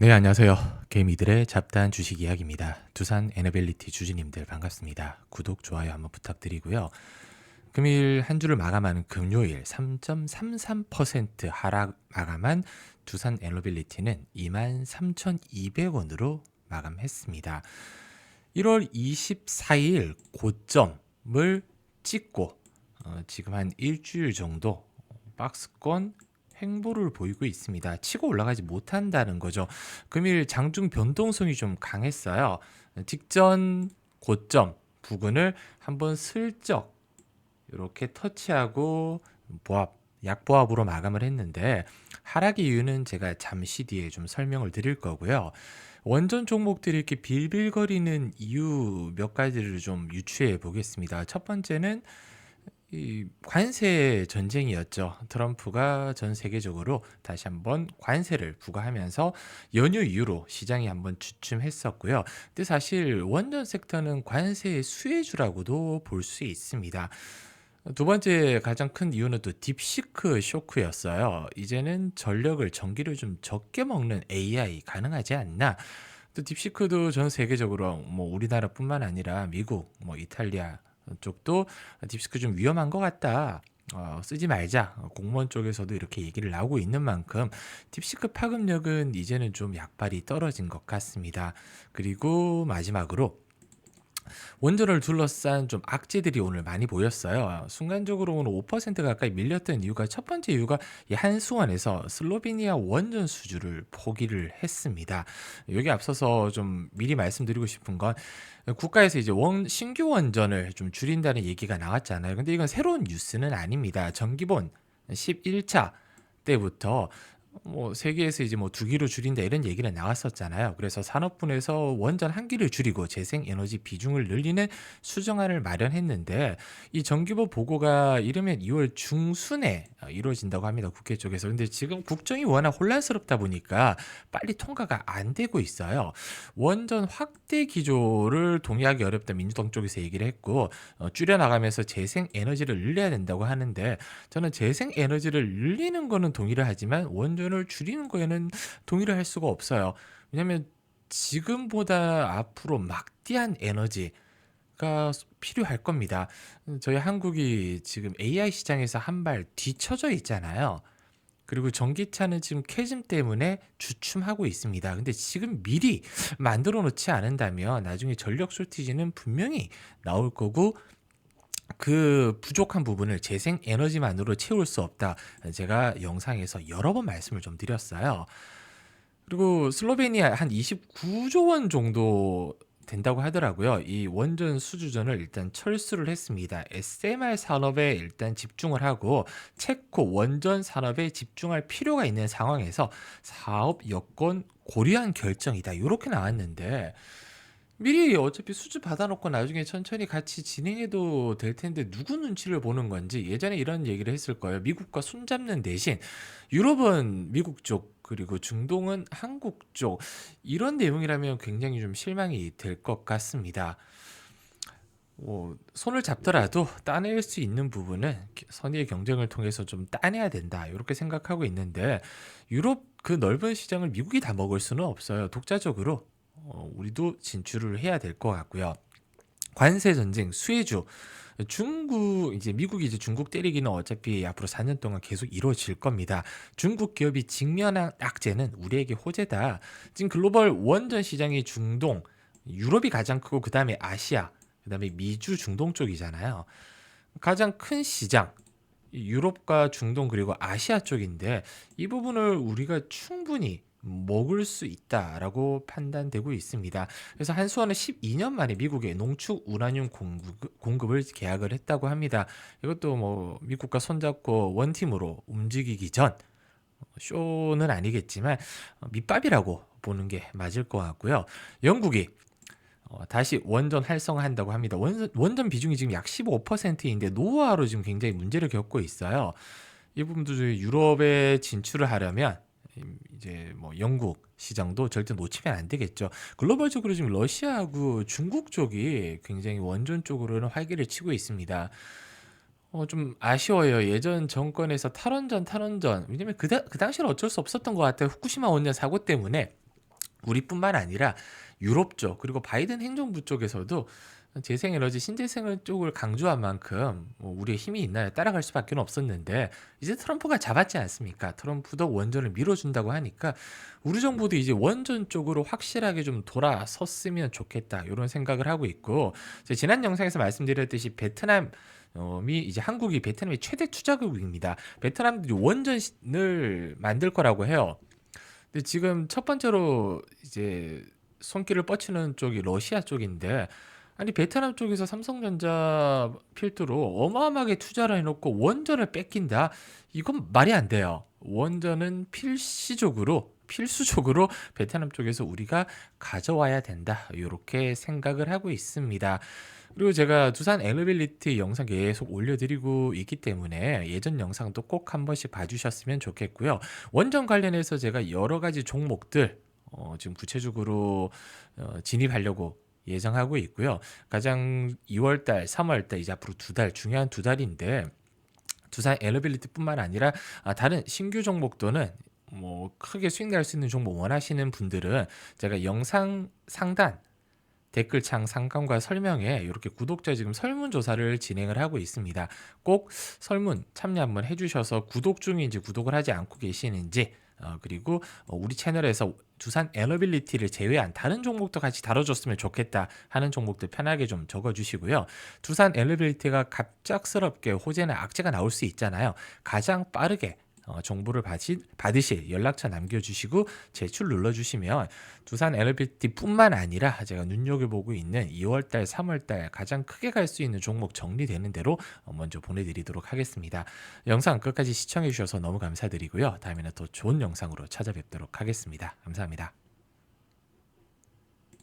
네, 안녕하세요. 개미들의 잡다한 주식 이야기입니다. 두산 에너빌리티 주주님들 반갑습니다. 구독, 좋아요 한번 부탁드리고요. 금일 한 주를 마감하는 금요일 3.33% 하락 마감한 두산 에너빌리티는 23,200원으로 마감했습니다. 1월 24일 고점을 찍고 어, 지금 한 일주일 정도 박스권 횡보를 보이고 있습니다. 치고 올라가지 못한다는 거죠. 금일 장중 변동성이 좀 강했어요. 직전 고점 부근을 한번 슬쩍 이렇게 터치하고 보합 약보합으로 마감을 했는데 하락의 이유는 제가 잠시 뒤에 좀 설명을 드릴 거고요. 원전 종목들이 이렇게 빌빌거리는 이유 몇 가지를 좀 유추해 보겠습니다. 첫 번째는 이 관세 전쟁이었죠. 트럼프가 전 세계적으로 다시 한번 관세를 부과하면서 연휴 이후로 시장이 한번 주춤했었고요. 근데 사실 원전 섹터는 관세의 수혜주라고도 볼 수 있습니다. 두 번째 가장 큰 이유는 또 딥시크 쇼크였어요. 이제는 전력을 전기를 좀 적게 먹는 AI 가능하지 않나? 또 딥시크도 전 세계적으로 뭐 우리나라뿐만 아니라 미국, 뭐 이탈리아 쪽도 딥시크 좀 위험한 것 같다. 어, 쓰지 말자. 공무원 쪽에서도 이렇게 얘기를 나오고 있는 만큼 딥시크 파급력은 이제는 좀 약발이 떨어진 것 같습니다. 그리고 마지막으로 원전을 둘러싼 좀 악재들이 오늘 많이 보였어요. 순간적으로 오늘 5% 가까이 밀렸던 이유가 첫 번째 이유가 이 한수원에서 슬로베니아 원전 수주를 포기를 했습니다. 여기 앞서서 좀 미리 말씀드리고 싶은 건 국가에서 이제 원 신규 원전을 좀 줄인다는 얘기가 나왔잖아요. 근데 이건 새로운 뉴스는 아닙니다. 정기본 11차 때부터 뭐 세계에서 이제 뭐 두 기로 줄인다 이런 얘기는 나왔었잖아요. 그래서 산업분에서 원전 한 기를 줄이고 재생 에너지 비중을 늘리는 수정안을 마련했는데 이 정기부 보고가 이르면 2월 중순에 이루어진다고 합니다. 국회 쪽에서. 근데 지금 국정이 워낙 혼란스럽다 보니까 빨리 통과가 안 되고 있어요. 원전 확대 기조를 동의하기 어렵다 민주당 쪽에서 얘기를 했고 어, 줄여 나가면서 재생 에너지를 늘려야 된다고 하는데 저는 재생 에너지를 늘리는 거는 동의를 하지만 원전 수준을 줄이는 거에는 동의를 할 수가 없어요. 왜냐하면 지금보다 앞으로 막대한 에너지 가 필요할 겁니다. 저희 한국이 지금 AI 시장에서 한 발 뒤쳐져 있잖아요. 그리고 전기차는 지금 캐즘 때문에 주춤하고 있습니다. 근데 지금 미리 만들어 놓지 않은다면 나중에 전력 쇼티지는 분명히 나올 거고 그 부족한 부분을 재생 에너지만으로 채울 수 없다. 제가 영상에서 여러 번 말씀을 좀 드렸어요. 그리고 슬로베니아 한 29조 원 정도 된다고 하더라고요. 이 원전 수주전을 일단 철수를 했습니다. SMR 산업에 일단 집중을 하고 체코 원전 산업에 집중할 필요가 있는 상황에서 사업 여건 고려한 결정이다. 이렇게 나왔는데 미리 어차피 수주 받아놓고 나중에 천천히 같이 진행해도 될 텐데 누구 눈치를 보는 건지 예전에 이런 얘기를 했을 거예요. 미국과 손잡는 대신 유럽은 미국 쪽 그리고 중동은 한국 쪽 이런 내용이라면 굉장히 좀 실망이 될 것 같습니다. 뭐 손을 잡더라도 따낼 수 있는 부분은 선의의 경쟁을 통해서 좀 따내야 된다 이렇게 생각하고 있는데 유럽 그 넓은 시장을 미국이 다 먹을 수는 없어요. 독자적으로 어, 우리도 진출을 해야 될 것 같고요. 관세 전쟁 수혜주 중국 이제 미국이 이제 중국 때리기는 어차피 앞으로 4년 동안 계속 이루어질 겁니다. 중국 기업이 직면한 악재는 우리에게 호재다. 지금 글로벌 원전 시장이 중동, 유럽이 가장 크고 그 다음에 아시아, 그 다음에 미주 중동 쪽이잖아요. 가장 큰 시장 유럽과 중동 그리고 아시아 쪽인데 이 부분을 우리가 충분히 먹을 수 있다라고 판단되고 있습니다. 그래서 한수원은 12년 만에 미국에 농축 우라늄 공급, 을 계약을 했다고 합니다. 이것도 뭐 미국과 손잡고 원팀으로 움직이기 전 쇼는 아니겠지만 밑밥이라고 보는 게 맞을 것 같고요. 영국이 어, 다시 원전 활성화한다고 합니다. 원전, 원전 비중이 지금 약 15%인데 노후화로 지금 굉장히 문제를 겪고 있어요. 이 부분도 유럽에 진출을 하려면 이제 뭐 영국 시장도 절대 놓치면 안 되겠죠. 글로벌적으로 지금 러시아하고 중국 쪽이 굉장히 원전 쪽으로는 활기를 치고 있습니다. 어, 좀 아쉬워요. 예전 정권에서 탈원전, 탈원전. 왜냐면 그, 다, 그 당시는 어쩔 수 없었던 것 같아요. 후쿠시마 원전 사고 때문에 우리뿐만 아니라 유럽 쪽 그리고 바이든 행정부 쪽에서도 재생에너지, 신재생 쪽을 강조한 만큼 뭐 우리의 힘이 있나요? 따라갈 수밖에 없었는데 이제 트럼프가 잡았지 않습니까? 트럼프도 원전을 밀어준다고 하니까 우리 정부도 이제 원전 쪽으로 확실하게 좀 돌아섰으면 좋겠다 이런 생각을 하고 있고 지난 영상에서 말씀드렸듯이 베트남 이 이제 한국이 베트남의 최대 투자국입니다. 베트남들이 원전을 만들 거라고 해요. 근데 지금 첫 번째로 이제 손길을 뻗치는 쪽이 러시아 쪽인데 아니 베트남 쪽에서 삼성전자 필두로 어마어마하게 투자를 해놓고 원전을 뺏긴다? 이건 말이 안 돼요. 원전은 필시적으로 필수적으로 베트남 쪽에서 우리가 가져와야 된다. 이렇게 생각을 하고 있습니다. 그리고 제가 두산 엘리빌리티 영상 계속 올려드리고 있기 때문에 예전 영상도 꼭 한 번씩 봐주셨으면 좋겠고요. 원전 관련해서 제가 여러 가지 종목들 어, 지금 구체적으로 어, 진입하려고 예정하고 있고요. 가장 2월달, 3월달 이제 앞으로 두 달 중요한 두 달인데 두산 엘리빌리티뿐만 아니라 아, 다른 신규 종목도는 뭐 크게 수익 낼수 있는 종목 원하시는 분들은 제가 영상 상단 댓글창 상단과 설명에 이렇게 구독자 지금 설문조사를 진행을 하고 있습니다. 꼭 설문 참여 한번 해주셔서 구독 중인지 구독을 하지 않고 계시는지 어, 그리고 어, 우리 채널에서 두산 에너빌리티를 제외한 다른 종목도 같이 다뤄줬으면 좋겠다 하는 종목들 편하게 좀 적어주시고요. 두산 에너빌리티가 갑작스럽게 호재나 악재가 나올 수 있잖아요. 가장 빠르게 어, 정보를 받으, 받으실 연락처 남겨주시고 제출 눌러주시면 두산 엘리비티뿐만 아니라 제가 눈여겨보고 있는 2월달, 3월달 가장 크게 갈 수 있는 종목 정리되는 대로 어, 먼저 보내드리도록 하겠습니다. 영상 끝까지 시청해주셔서 너무 감사드리고요. 다음에는 또 좋은 영상으로 찾아뵙도록 하겠습니다. 감사합니다.